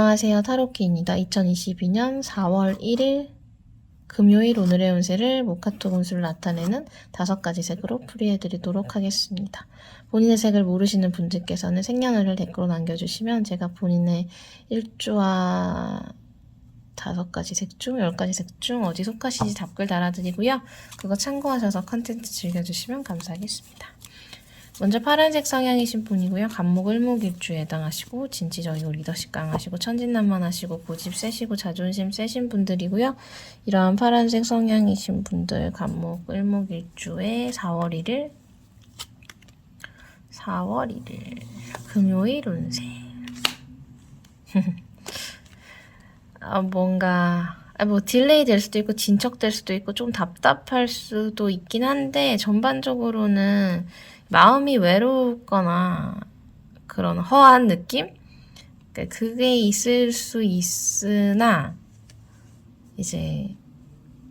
안녕하세요. 타로키입니다. 2022년 4월 1일 금요일 오늘의 운세를 모카토 분수를 나타내는 다섯 가지 색으로 풀이해드리도록 하겠습니다. 본인의 색을 모르시는 분들께서는 생년월일 댓글로 남겨주시면 제가 본인의 일주와 다섯 가지 색 중, 열 가지 색 중 어디 속하시는지 답글 달아드리고요. 그거 참고하셔서 컨텐츠 즐겨주시면 감사하겠습니다. 먼저 파란색 성향이신 분이고요. 간목 을목일주에 해당하시고 진취적이고 리더십 강하시고 천진난만하시고 고집 세시고 자존심 세신 분들이고요. 이러한 파란색 성향이신 분들 간목 을목일주에 4월 1일 4월 1일 금요일 운세 아, 뭔가 아, 뭐 딜레이 될 수도 있고 진척될 수도 있고 좀 답답할 수도 있긴 한데 전반적으로는 마음이 외롭거나 그런 허한 느낌? 그러니까 그게 있을 수 있으나 이제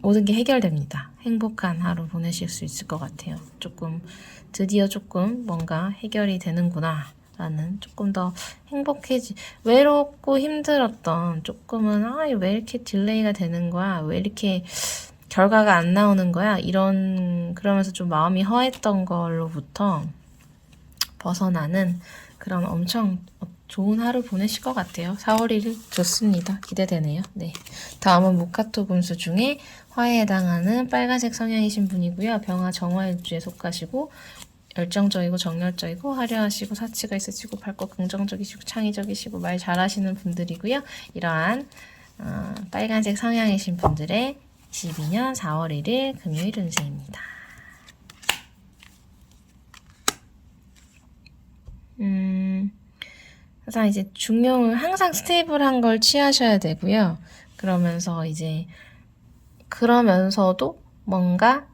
모든 게 해결됩니다. 행복한 하루 보내실 수 있을 것 같아요. 조금 드디어 조금 뭔가 해결이 되는구나. 라는 조금 더 행복해지 외롭고 힘들었던 조금은 아 왜 이렇게 딜레이가 되는 거야 왜 이렇게 결과가 안 나오는 거야 이런 그러면서 좀 마음이 허했던 걸로부터 벗어나는 그런 엄청 좋은 하루 보내실 것 같아요. 4월 1일 좋습니다. 기대되네요. 네. 다음은 무카토 분수 중에 화에 해당하는 빨간색 성향이신 분이고요. 병화 정화일주에 속하시고 열정적이고 정열적이고 화려하시고 사치가 있으시고 밝고 긍정적이시고 창의적이시고 말 잘하시는 분들이고요. 이러한 어, 빨간색 성향이신 분들의 22년 4월 1일 금요일 운세입니다. 음, 항상 이제 중용을 항상 스테이블한 걸 취하셔야 되고요. 그러면서 이제 그러면서도 뭔가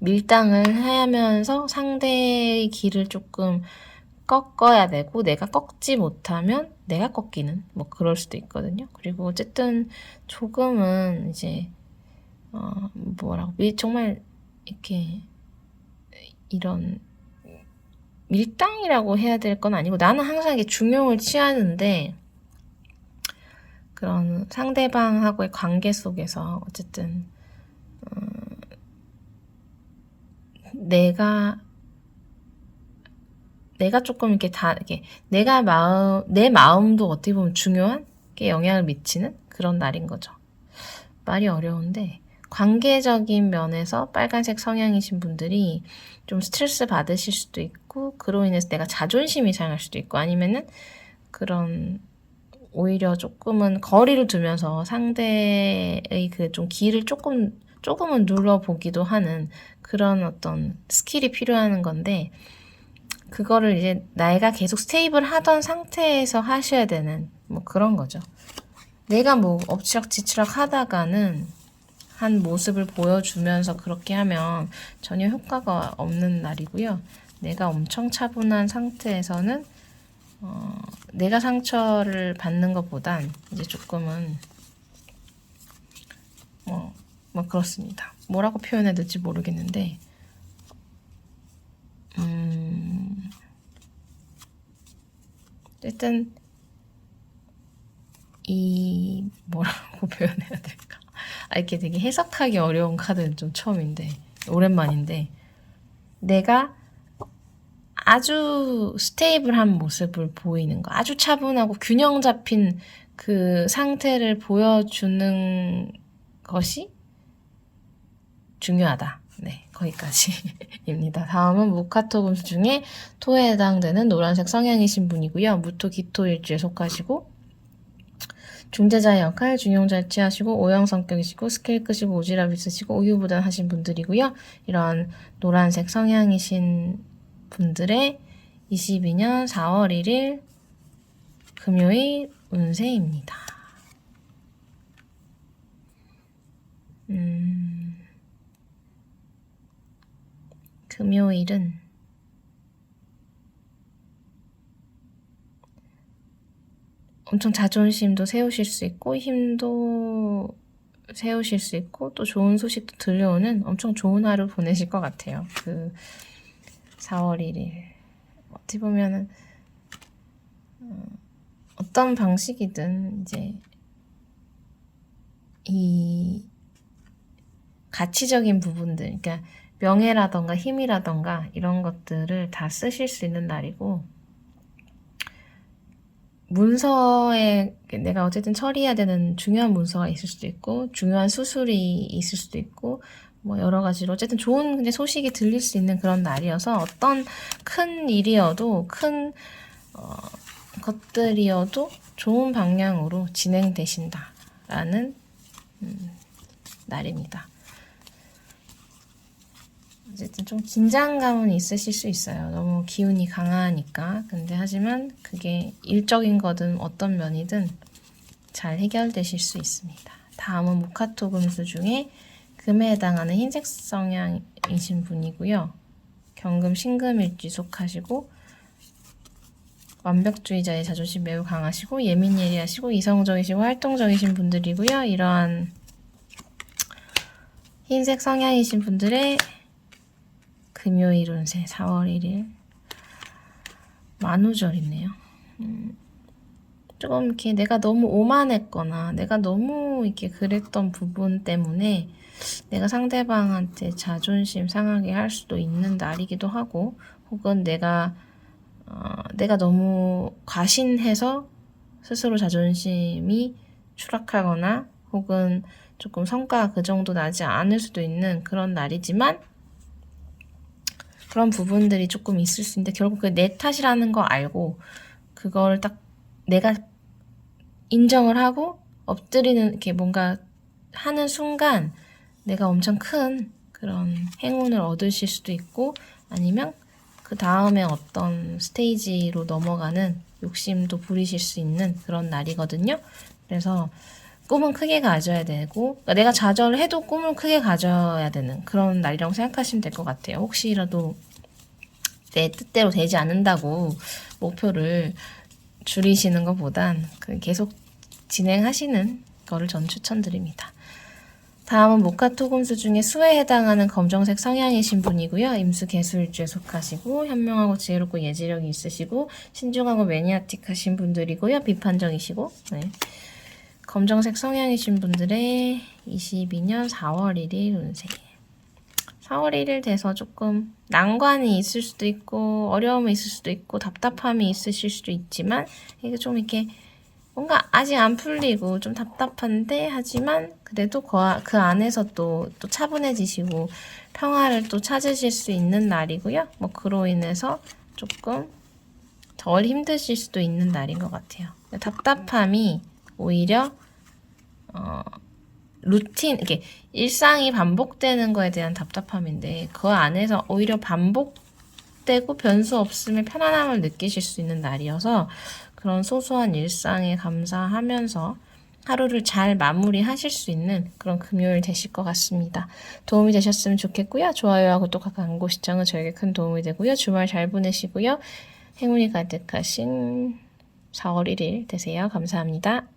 밀당을 하면서 상대의 길을 조금 꺾어야 되고 내가 꺾지 못하면 내가 꺾이는 뭐 그럴 수도 있거든요. 그리고 어쨌든 조금은 이제 어 뭐라고 밀 정말 이렇게 이런 밀당이라고 해야 될 건 아니고 나는 항상 이게 중용을 취하는데 그런 상대방하고의 관계 속에서 어쨌든 어, 내가 내가 조금 이렇게 다 이렇게 내가 마음 내 마음도 어떻게 보면 중요한 게 영향을 미치는 그런 날인 거죠. 말이 어려운데 관계적인 면에서 빨간색 성향이신 분들이 좀 스트레스 받으실 수도 있고 그로 인해서 내가 자존심이 상할 수도 있고 아니면은 그런 오히려 조금은 거리를 두면서 상대의 그좀 길을 조금 조금은 눌러보기도 하는 그런 어떤 스킬이 필요한 건데 그거를 이제 내가 계속 스테이블 하던 상태에서 하셔야 되는 뭐 그런 거죠. 내가 뭐 엎치락 뒤치락 하다가는 한 모습을 보여주면서 그렇게 하면 전혀 효과가 없는 날이고요. 내가 엄청 차분한 상태에서는 어, 내가 상처를 받는 것보단 이제 조금은 뭐, 뭐 그렇습니다. 뭐라고 표현해야 될지 모르겠는데 음, 어쨌든 이 뭐라고 표현해야 될까? 아, 이렇게 되게 해석하기 어려운 카드는 좀 처음인데 오랜만인데 내가 아주 스테이블한 모습을 보이는 거, 아주 차분하고 균형 잡힌 그 상태를 보여주는 것이 중요하다. 네, 거기까지입니다. 다음은 무카토 분수 중에 토에 해당되는 노란색 성향이신 분이고요. 무토 기토 일주에 속하시고 중재자의 역할, 중용 잘 취하시고 오형 성격이시고 스케일 끄시고 오지랖 있으시고 우유부단하신 분들이고요. 이런 노란색 성향이신 분들의 22년 4월 1일 금요일 운세입니다. 음, 금요일은 엄청 자존심도 세우실 수 있고 힘도 세우실 수 있고 또 좋은 소식도 들려오는 엄청 좋은 하루 보내실 것 같아요. 그 4월 1일 어떻게 보면은 어, 어떤 방식이든 이제 이 가치적인 부분들, 그러니까 명예라던가 힘이라던가 이런 것들을 다 쓰실 수 있는 날이고 문서에 내가 어쨌든 처리해야 되는 중요한 문서가 있을 수도 있고 중요한 수술이 있을 수도 있고 뭐 여러 가지로 어쨌든 좋은 근데 소식이 들릴 수 있는 그런 날이어서 어떤 큰 일이어도 큰 어, 것들이어도 좋은 방향으로 진행되신다라는 음, 날입니다. 어쨌든 좀 긴장감은 있으실 수 있어요. 너무 기운이 강하니까. 근데 하지만 그게 일적인 거든 어떤 면이든 잘 해결되실 수 있습니다. 다음은 모카토 금수 중에 금에 해당하는 흰색 성향이신 분이고요. 경금 신금일지 속하시고 완벽주의자의 자존심 매우 강하시고 예민 예리하시고 이성적이시고 활동적이신 분들이고요. 이러한 흰색 성향이신 분들의 금요일 운세 4월 1일 만우절이네요. 음, 조금 이렇게 내가 너무 오만했거나 내가 너무 이렇게 그랬던 부분 때문에 내가 상대방한테 자존심 상하게 할 수도 있는 날이기도 하고 혹은 내가 어, 내가 너무 과신해서 스스로 자존심이 추락하거나 혹은 조금 성과가 그 정도 나지 않을 수도 있는 그런 날이지만 그런 부분들이 조금 있을 수 있는데 결국 그 내 탓이라는 거 알고 그걸 딱 내가 인정을 하고 엎드리는 이렇게 뭔가 하는 순간 내가 엄청 큰 그런 행운을 얻으실 수도 있고 아니면 그 다음에 어떤 스테이지로 넘어가는 욕심도 부리실 수 있는 그런 날이거든요. 그래서 꿈은 크게 가져야 되고 그러니까 내가 좌절을 해도 꿈을 크게 가져야 되는 그런 날이라고 생각하시면 될 것 같아요. 혹시라도 내 뜻대로 되지 않는다고 목표를 줄이시는 것보단 그 계속 진행하시는 거를 전 추천드립니다. 다음은 모카토금수 중에 수에 해당하는 검정색 성향이신 분이고요. 임수 개수일주에 속하시고 현명하고 지혜롭고 예지력이 있으시고 신중하고 매니아틱하신 분들이고요. 비판적이시고 네. 검정색 성향이신 분들의 22년 4월 1일 운세 4월 1일 돼서 조금 난관이 있을 수도 있고 어려움이 있을 수도 있고 답답함이 있으실 수도 있지만 이게 좀 이렇게 뭔가 아직 안 풀리고 좀 답답한데 하지만 그래도 그, 아- 그 안에서 또, 또 차분해지시고 평화를 또 찾으실 수 있는 날이고요. 뭐 그로 인해서 조금 덜 힘드실 수도 있는 날인 것 같아요. 답답함이 오히려 어, 루틴 이게 일상이 반복되는 거에 대한 답답함인데 그 안에서 오히려 반복되고 변수 없음의 편안함을 느끼실 수 있는 날이어서 그런 소소한 일상에 감사하면서 하루를 잘 마무리하실 수 있는 그런 금요일 되실 것 같습니다. 도움이 되셨으면 좋겠고요. 좋아요와 구독과 광고 시청은 저에게 큰 도움이 되고요. 주말 잘 보내시고요. 행운이 가득하신 4월 1일 되세요. 감사합니다.